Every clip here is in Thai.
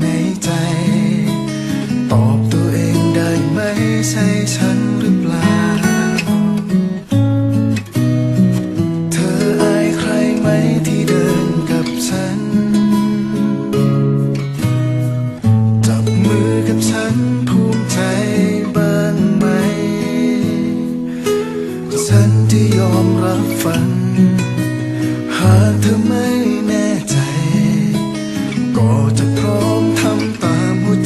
ในใจ ตอบตัวเองได้ไหมใช่ฉันหรือเปล่า เธออายใครไหมที่เดินกับฉัน จับมือกับฉันภูมิใจบ้างไหม ฉันที่ยอมรับฟัง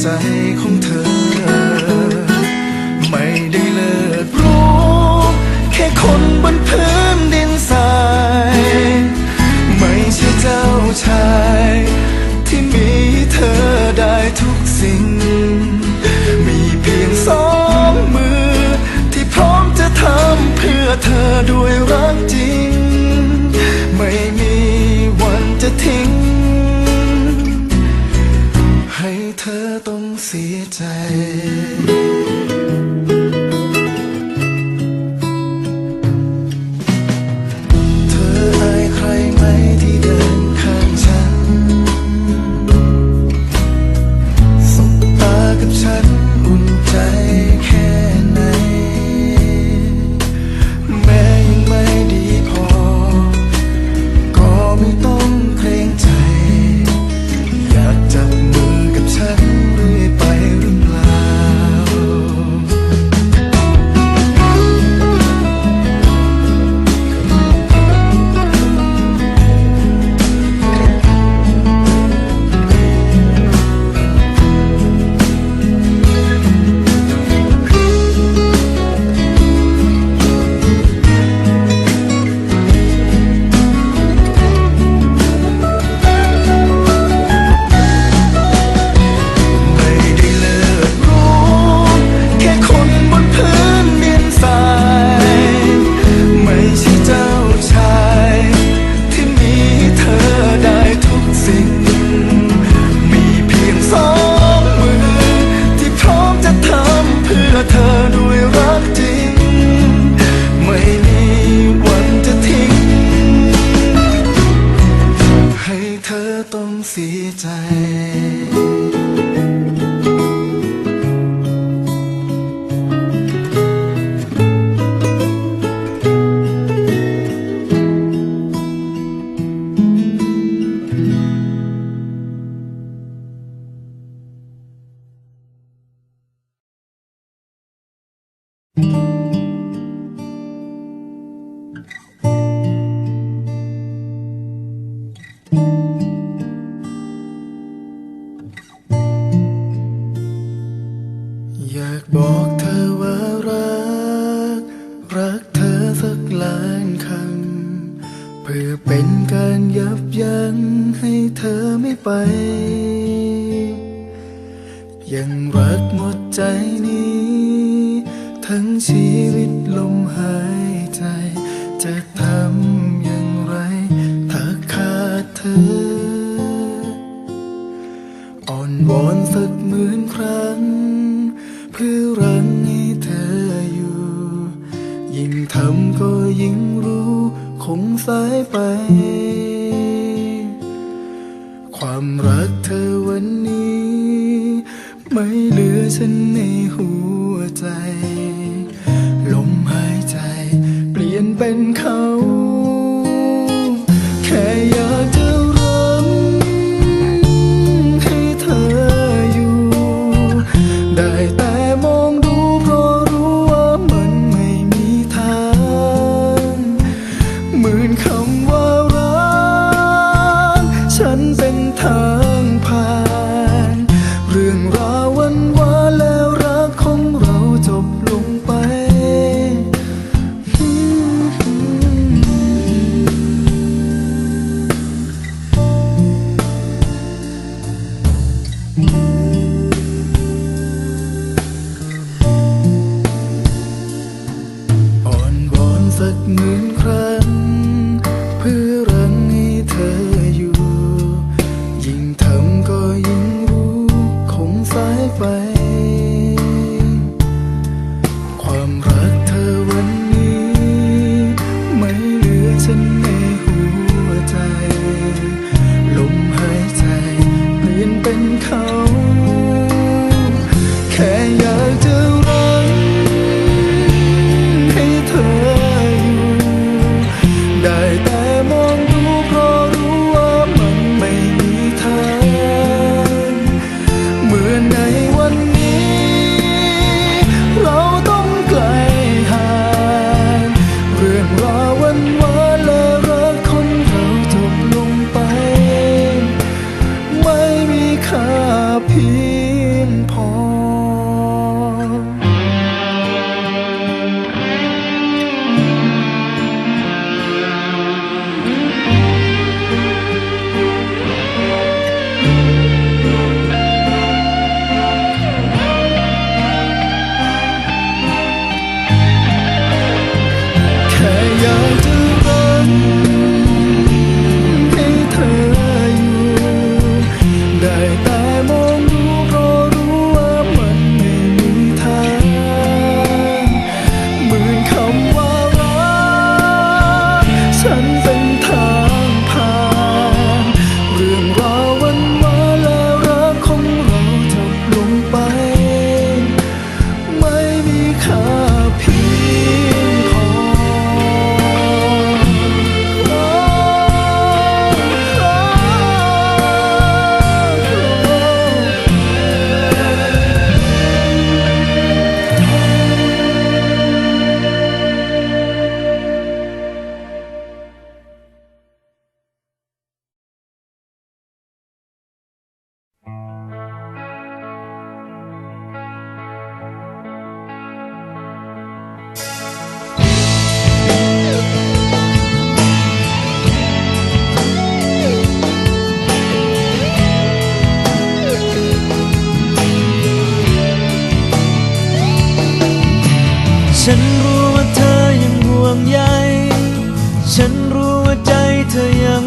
ใจของเธอ ไม่ได้เลิศรู้แค่คนบนพื้นดินทราย ไม่ใช่เจ้าชาย ที่มีเธอได้ทุกสิ่ง มีเพียงสองมือ ที่พร้อมจะทำเพื่อเธอด้วยรักจริง ไม่มีวันจะทิ้ง อากบอกเธอว่ารัก รักเธอสักล้านคำเพื่อเป็นการยับยั้งให้เธอไม่ไป เธอวันนี้ ไม่เหลือฉันในหัวใจ ลมหายใจ เปลี่ยนเป็นเขา อ่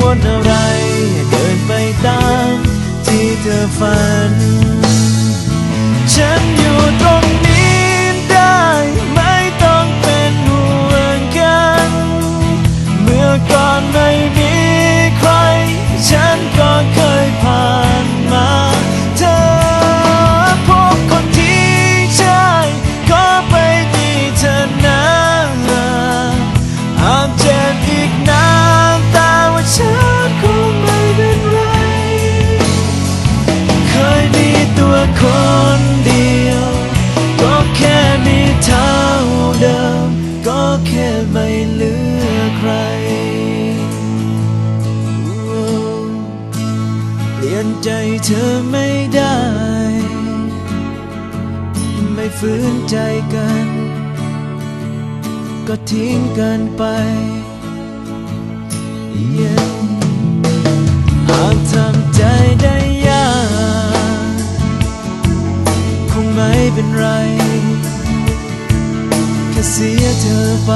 วนอะไร เกินไปตามที่เธอฝัน นใจเธอไม่ได้ ไม่ฝืนใจกัน ก็ทิ้งกันไปเย็นหากทำใจได้ยากคงไม่เป็นไร แค่เสียเธอไป